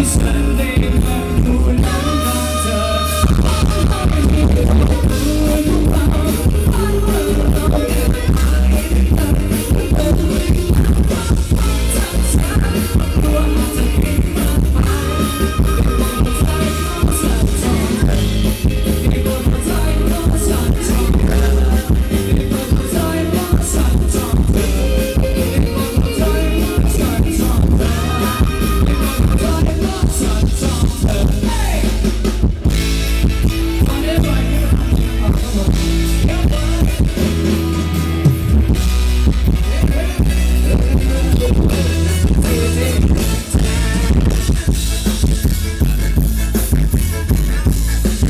ที่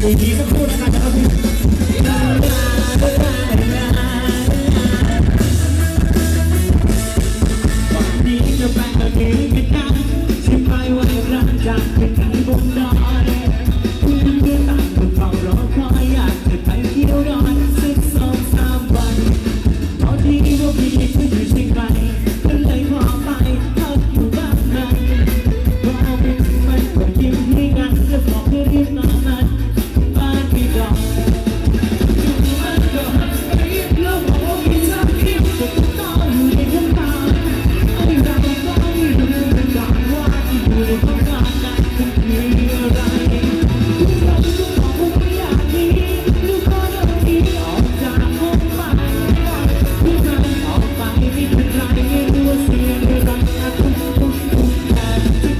อีกทีสักครู่นะครับ